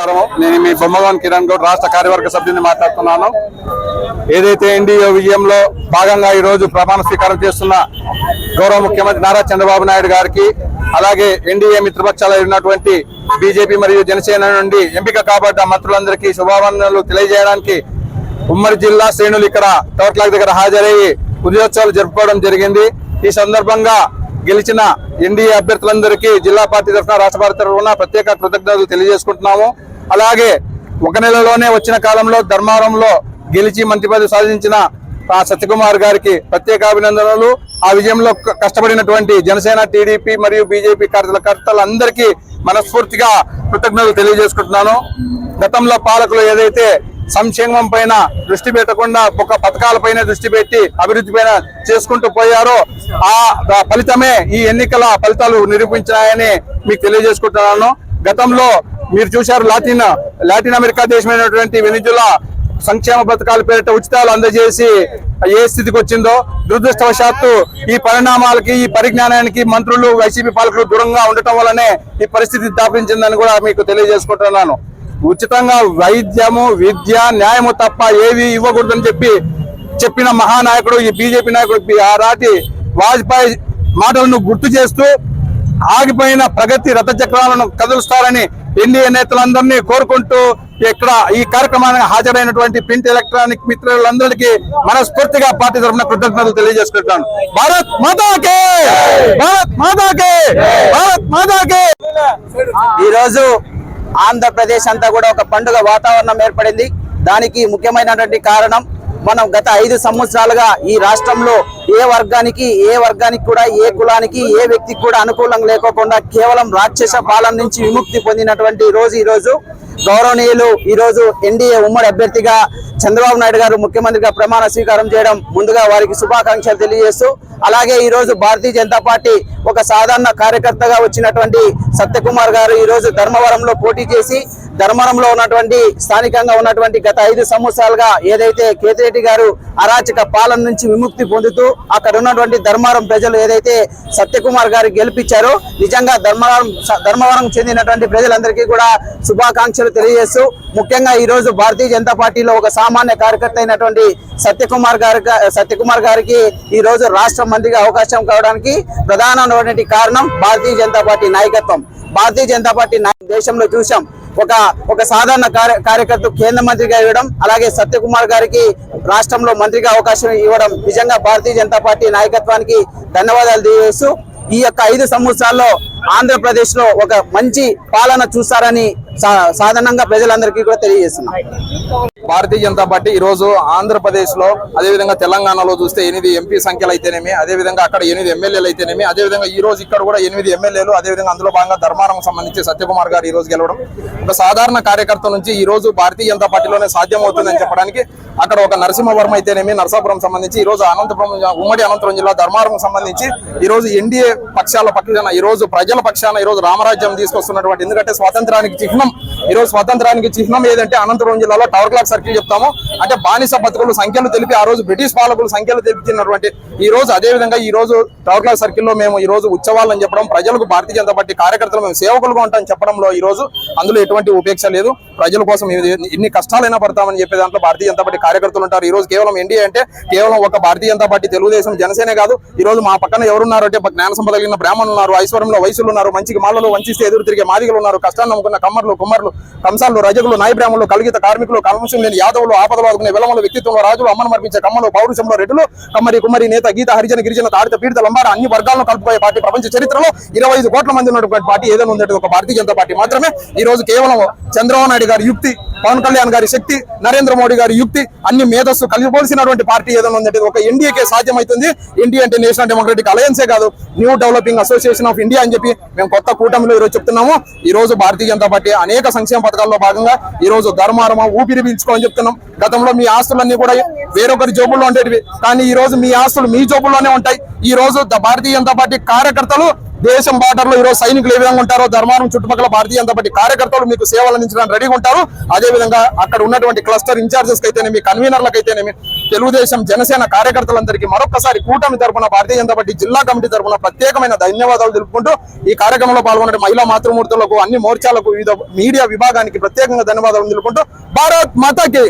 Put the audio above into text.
నమస్కారం నేను మీ బొమ్మగోన్ కిరణ్ గౌడ్ రాష్ట్ర కార్యవర్గ సభ్యుని మాట్లాడుతున్నాను. ఏదైతే ఎన్డీఏ విజయంలో భాగంగా ఈ రోజు ప్రమాణ స్వీకారం చేస్తున్న గౌరవ ముఖ్యమంత్రి నారా చంద్రబాబు నాయుడు గారికి అలాగే ఎన్డీఏ మిత్రపక్షాలు ఉన్నటువంటి బీజేపీ మరియు జనసేన నుండి ఎంపిక కాబడ్డ మంత్రులందరికీ శుభావందనలు తెలియజేయడానికి ఉమ్మడి జిల్లా శ్రేణులు ఇక్కడ టోట్లాక్ దగ్గర హాజరయ్యి ఉదయోత్సవాలు జరుపుకోవడం జరిగింది. ఈ సందర్భంగా గెలిచిన ఎన్డీఏ అభ్యర్థులందరికీ జిల్లా పార్టీ తరఫున రాష్ట్ర పార్టీ తరఫున ప్రత్యేక కృతజ్ఞతలు తెలియజేసుకుంటున్నాము. అలాగే ఒక నెలలోనే వచ్చిన కాలంలో ధర్మారంలో గెలిచి మంత్రి పదవి సాధించిన సత్యకుమార్ గారికి ప్రత్యేక అభినందనలు. ఆ విజయంలో కష్టపడినటువంటి జనసేన టీడీపీ మరియు బీజేపీ కార్యకర్తలందరికీ మనస్ఫూర్తిగా కృతజ్ఞతలు తెలియజేసుకుంటున్నాను. గతంలో పాలకులు ఏదైతే సంక్షేమం పైన దృష్టి పెట్టకుండా ఒక పథకాలపైన దృష్టి పెట్టి అభివృద్ధి పైన చేసుకుంటూ పోయారో ఆ ఫలితమే ఈ ఎన్నికల ఫలితాలు నిరూపించాయని మీకు తెలియజేసుకుంటున్నాను. గతంలో మీరు చూశారు లాటిన్ లాటిన్ అమెరికా దేశమైనటువంటి వెనిజులా సంక్షేమ పథకాల పేరిట ఉచితాలు అందజేసి ఏ స్థితికి వచ్చిందో దురదృష్టవశాత్తు ఈ పరిణామాలకి ఈ పరిజ్ఞానానికి మంత్రులు వైసీపీ పాలకులు దూరంగా ఉండటం వల్లనే ఈ పరిస్థితి దాపించిందని కూడా మీకు తెలియజేసుకుంటున్నాను. ఉచితంగా వైద్యము విద్య న్యాయము తప్ప ఏవి ఇవ్వకూడదని చెప్పి చెప్పిన మహానాయకుడు ఈ బీజేపీ నాయకుడు ఆ ఆనాటి వాజ్పేయి మాటలను గుర్తు చేస్తూ ఆగిపోయిన ప్రగతి రథచక్రాలను కదులుస్తారని ఎన్డీఏ నేతలందరినీ కోరుకుంటూ ఇక్కడ ఈ కార్యక్రమానికి హాజరైనటువంటి ప్రింట్ ఎలక్ట్రానిక్ మిత్రులందరికీ మనస్ఫూర్తిగా పార్టీ తరఫున కృతజ్ఞతలు తెలియజేసుకుంటాను భారత్ మాతాకే! భారత్ మాతాకే! భారత్ మాతాకే! ఈ రోజు ఆంధ్రప్రదేశ్ అంతా కూడా ఒక పండుగ వాతావరణం ఏర్పడింది. దానికి ముఖ్యమైనటువంటి కారణం మనం గత ఐదు సంవత్సరాలుగా ఈ రాష్ట్రంలో ఏ వర్గానికి ఏ వర్గానికి కూడా ఏ కులానికి ఏ వ్యక్తికి కూడా అనుకూలం లేకోకుండా కేవలం రాక్షస పాలన నుంచి విముక్తి పొందినటువంటి రోజు ఈరోజు. గౌరవనీయులు ఈరోజు ఎన్డీఏ ఉమ్మడి అభ్యర్థిగా చంద్రబాబు నాయుడు గారు ముఖ్యమంత్రిగా ప్రమాణ స్వీకారం చేయడం ముందుగా వారికి శుభాకాంక్షలు తెలియజేస్తూ అలాగే ఈరోజు భారతీయ జనతా పార్టీ ఒక సాధారణ కార్యకర్తగా వచ్చినటువంటి సత్యకుమార్ గారు ఈరోజు ధర్మవరంలో పోటీ చేసి ధర్మవరంలో ఉన్నటువంటి స్థానికంగా ఉన్నటువంటి గత ఐదు సంవత్సరాలుగా ఏదైతే కేతిరెడ్డి గారు అరాచక పాలన నుంచి విముక్తి పొందుతూ అక్కడ ఉన్నటువంటి ధర్మవరం ప్రజలు ఏదైతే సత్యకుమార్ గారు గెలిపించారో నిజంగా ధర్మవరం ధర్మవరం చెందినటువంటి ప్రజలందరికీ కూడా శుభాకాంక్షలు తెలియజేస్తూ ముఖ్యంగా ఈరోజు భారతీయ జనతా పార్టీలో ఒక సామాన్య కార్యకర్త అయినటువంటి సత్యకుమార్ గారి సత్యకుమార్ గారికి ఈ రోజు రాష్ట్ర మంత్రిగా అవకాశం కావడానికి ప్రధానమైనటువంటి కారణం భారతీయ జనతా పార్టీ నాయకత్వం. భారతీయ జనతా పార్టీ దేశంలో చూసాం ఒక ఒక సాధారణ కార్య కార్యకర్త కేంద్ర మంత్రిగా ఇవ్వడం అలాగే సత్యకుమార్ గారికి రాష్ట్రంలో మంత్రిగా అవకాశం ఇవ్వడం నిజంగా భారతీయ జనతా పార్టీ నాయకత్వానికి ధన్యవాదాలు తెలియజేస్తూ ఈ యొక్క ఐదు సంవత్సరాల్లో ఆంధ్రప్రదేశ్లో ఒక మంచి పాలన చూస్తారని సా- సాధారణంగా ప్రజలందరికీ కూడా తెలియజేస్తున్నాం. భారతీయ జనతా పార్టీ ఈ రోజు ఆంధ్రప్రదేశ్లో అదేవిధంగా తెలంగాణలో చూస్తే ఎనిమిది ఎంపీ సంఖ్యలు అయితేనేమి అదేవిధంగా అక్కడ ఎనిమిది ఎమ్మెల్యేలు అయితేనేమి అదేవిధంగా ఈ రోజు ఇక్కడ కూడా ఎనిమిది ఎమ్మెల్యేలు అదేవిధంగా అందులో భాగంగా ధర్మారం సంబంధించి సత్యకుమార్ గారు ఈ రోజు గెలవడం. ఒక సాధారణ కార్యకర్త నుంచి ఈ రోజు భారతీయ జనతా పార్టీలోనే సాధ్యం అవుతుందని చెప్పడానికి అక్కడ ఒక నరసింహవరం అయితేనేమి నరసాపురం సంబంధించి ఈ రోజు అనంతపురం ఉమ్మడి అనంతపురం జిల్లా ధర్మారం సంబంధించి ఈ రోజు ఎన్డీఏ పక్షాల పక్షాన ఈ రోజు ప్రజల పక్షాన ఈ రోజు రామరాజ్యం తీసుకొస్తున్నటువంటి ఎందుకంటే స్వాతంత్రానికి చిహ్నం ఈ రోజు స్వాతంత్రానికి చిహ్నం ఏదంటే అనంతపురం జిల్లాలో టవర్ క్లాక్ సర్కిల్ చెప్తాము. అంటే బానిస బతుకులు సంఖ్యలు తెలిపి ఆ రోజు బ్రిటిష్ పాలకులు సంఖ్యలు తెలిపినటువంటి ఈ రోజు అదే విధంగా ఈ రోజు టవర్ క్లాక్ సర్కిల్లో మేము ఈ రోజు ఉత్సవాలను చెప్పడం ప్రజలకు భారతీయ జనతా పార్టీ కార్యకర్తలు మేము సేవకులుగా ఉంటాం చెప్పడంలో ఈ రోజు అందులో ఎటువంటి ఉపేక్ష లేదు. ప్రజల కోసం ఎన్ని కష్టాలైనా పడతామని చెప్పే దాంట్లో భారతీయ జనతా పార్టీ కార్యకర్తలు ఉంటారు. ఈ రోజు కేవలం ఎన్డీఏ అంటే కేవలం ఒక భారతీయ జనతా పార్టీ తెలుగుదేశం జనసేనే కాదు. ఈ రోజు మా పక్కన ఎవరున్నారు అంటే జ్ఞాన సంపద కలిగిన బ్రాహ్మణులు ఉన్నారు ఐశ్వర్యంలో వయసులు ఉన్నారు మంచికి మాలలో వంచిస్తే ఎదురు తిరిగే మాదిగలు ఉన్నారు కష్టాన్ని నమ్ముకున్న కమ్మర్లు కుమ్మర్లు కంసాలు రజకులు నాయ కలిగిత కార్మికులు కల్మషం లేని యాదవులు ఆపదలు ఆదుకునే విలమల వ్యక్తిత్వంలో రాజులు అమ్మను మర్పించే కమ్మలు పౌరుషంలో రెడ్డులు కమ్మరి కుమ్మరి నేత గీత హరిజన గిరిజన తాడిత పీడిత లంబార అన్ని వర్గాలను కలుపుకోయే పార్టీ ప్రపంచ చరిత్రలో ఇరవై ఐదు కోట్ల మంది ఉన్నటువంటి పార్టీ ఏదైనా ఉండేది ఒక భారతీయ జనతా పార్టీ మాత్రమే. ఈ రోజు కేవలం చంద్రబాబు నాయుడు గారి యుక్తి పవన్ కళ్యాణ్ గారి శక్తి నరేంద్ర మోడీ గారి యుక్తి అన్ని మేధస్సు కలిగిపోల్సినటువంటి పార్టీ ఏదైనా ఉందంటే ఒక ఎన్డీఏకే సాధ్యమవుతుంది ఎన్డీఏ అంటే నేషనల్ డెమోక్రటిక్ అలయన్సే కాదు new developing association of India అని చెప్పి మేము కొత్త కూటమిలో ఈరోజు చెప్తున్నాము. ఈ రోజు భారతీయ జనతా పార్టీ అనేక సంక్షేమ పథకాల్లో భాగంగా ఈ రోజు ధర్మారమ ఊపిరి పీల్చుకోని చెప్తున్నాం. గతంలో మీ ఆస్తులన్నీ కూడా వేరొకరి జోబుల్లో ఉండేటివి. కానీ ఈ రోజు మీ ఆస్తులు మీ జోబుల్లోనే ఉంటాయి. ఈ రోజు భారతీయ జనతా పార్టీ కార్యకర్తలు దేశం బార్డర్లో ఈరోజు సైనికులు ఏ విధంగా ఉంటారో ధర్మారం చుట్టుపక్కల భారతీయ జనతా పార్టీ కార్యకర్తలు మీకు సేవలు అందించడానికి రెడీగా ఉంటారు. అదే విధంగా అక్కడ ఉన్నటువంటి క్లస్టర్ ఇన్ఛార్జెస్ అయితేనేమి కన్వీనర్లకు అయితేనేమి తెలుగుదేశం జనసేన కార్యకర్తలందరికీ మరొకసారి కూటమి తరపున భారతీయ జనతా పార్టీ జిల్లా కమిటీ తరపున ప్రత్యేకమైన ధన్యవాదాలు తెలుపుకుంటూ ఈ కార్యక్రమంలో పాల్గొన్న మహిళా మాతృమూర్తులకు అన్ని మోర్చాలకు వివిధ మీడియా విభాగానికి ప్రత్యేకంగా ధన్యవాదాలు తెలుపుకుంటూ భారత్ మాతాకి